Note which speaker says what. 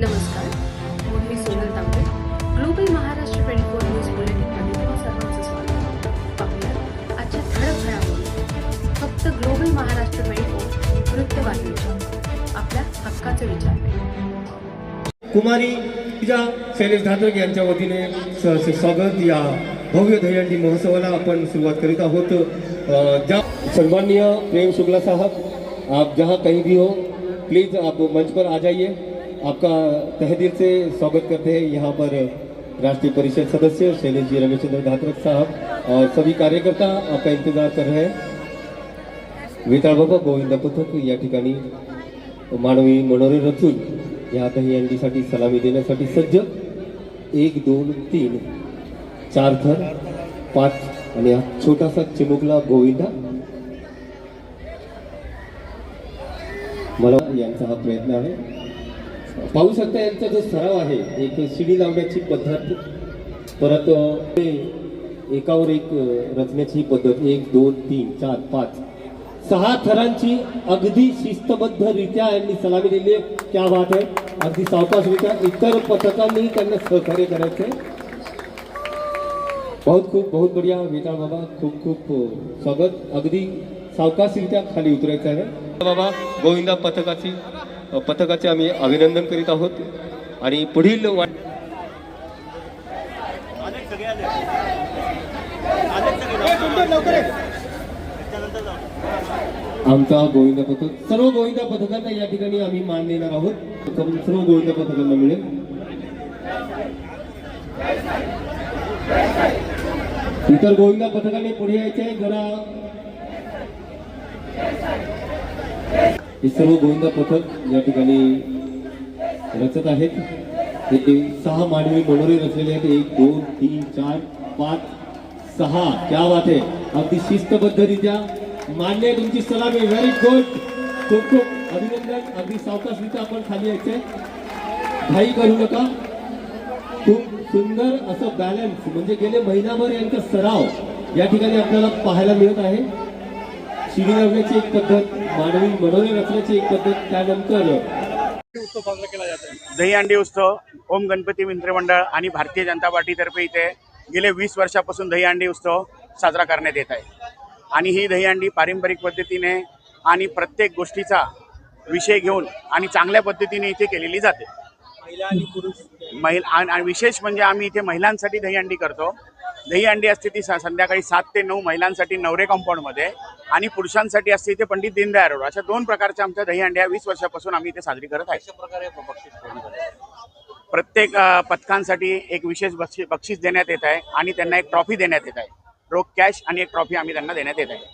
Speaker 1: नमस्कार मी Sonal Tambe global Maharashtra twenty four news बुलेटिनमध्ये तुम्हा सर्वांचं स्वागत पाहूया आजच्या ठळक घडामोडी. फक्त ग्लोबल महाराष्ट्र ट्वेंटी फोर वृत्तवाहिनीच्या आपल्या हक्काचे विचार
Speaker 2: कुमारी तिच्या शैलेश धात्रक यांच्या वतीने स- स्वागत. या भव्य दहीहंडी महोत्सवाला आपण सुरुवात करीत आहोत. ज्या सन्माननीय प्रेम शुक्ला साहब आप जहाँ कहीं भी हो प्लीज आप मंच पर आ जाइए. आपका तहे दिल से स्वागत करते हैं यहाँ पर राष्ट्रीय परिषद सदस्य शैलेश जी रविचंद्र धात्रक साहब और सभी कार्यकर्ता आपका इंतजार कर रहे हैं। वेताळ बाबा गोविंद पथक या ठिकाणी मानवी मनोरे रचून या दहीहंडीसाठी सलामी देण्यासाठी सज्ज। एक दोन तीन चार थर पाच आणि हा छोटासा चिमुकला गोविंदा। मला यांचा हा प्रयत्न आहे। पाहू शकता यांचा जो सराव आहे एक शिडी लावण्याची पद्धत परत ते एकावर एक रचण्याची पद्धत एक दोन तीन चार पाच सहा थरांची अगदी शिस्तबद्धरित्या यांनी सलामी दिली आहे. क्या बात आहे अगदी सावकाशरित्या इतर पथकांनी त्यांना सहकार्य करायचंय बहुत खूप बहुत बढिया वेताळ बाबा खूप खूप स्वागत. अगदी सावकाशरित्या खाली उतरायचं आहे. बाबा गोविंदा पथकाची पथकाचे आम्ही अभिनंदन करीत आहोत. आणि पुढील वाट आमचा गोविंदा पथक सर्व गोविंदा पथकांना या ठिकाणी आम्ही मान देणार आहोत. सर्व गोविंदा पथकांना मिळेल. इतर गोविंदा पथकाने पुढे यायचे. जरा हे सर्व गोविंदा पथक या ठिकाणी रचत आहेत. हे सहा मानवी मनोरे रचलेले आहेत. एक दोन तीन चार पाच सहा. क्या बात आहे अगदी शिस्तबद्धरित्या मान्य आहे तुमची सलामी. व्हेरी गुड खूप खूप अभिनंदन. अगदी सावकाशरित्या आपण खाली यायचंय. घाई करू नका. खूप सुंदर असं बॅलन्स म्हणजे गेले महिनाभर यांचा सराव या ठिकाणी आपल्याला पाहायला मिळत आहे. शिडी लावण्याची एक पद्धत मानवी मनोरे रचण्याची एक पद्धत त्यानंतर
Speaker 3: दहीहंडी उत्सव ओम गणपती मित्र मंडळ आणि भारतीय जनता पार्टीतर्फे इथे गेले वीस वर्षापासून दहीहंडी उत्सव साजरा करण्यात येत आहे. आणि ही दहीहंडी पारंपरिक पद्धतीने आणि प्रत्येक गोष्टीचा विषय घेऊन आणि चांगल्या पद्धतीने इथे केलेली जाते. महिला आणि आणि विशेष म्हणजे आम्ही इथे महिलांसाठी दहीहंडी करतो. दहीहंडी असते ती सा- संध्याकाळी सात ते नऊ महिलांसाठी नवरे कंपाऊंडमध्ये आणि पुरुषांसाठी असते इथे पंडित दीनदयाळ रोड अशा दोन प्रकारच्या आमच्या दहीहंड्या वीस वर्षापासून आम्ही इथे साजरी करत आहे. प्रत्येक पथकांसाठी एक विशेष बक्षी बक्षीस देण्यात येत आहे आणि त्यांना एक ट्रॉफी देण्यात येत आहे. रोख कॅश आणि एक ट्रॉफी आम्ही त्यांना देण्यात येत आहे.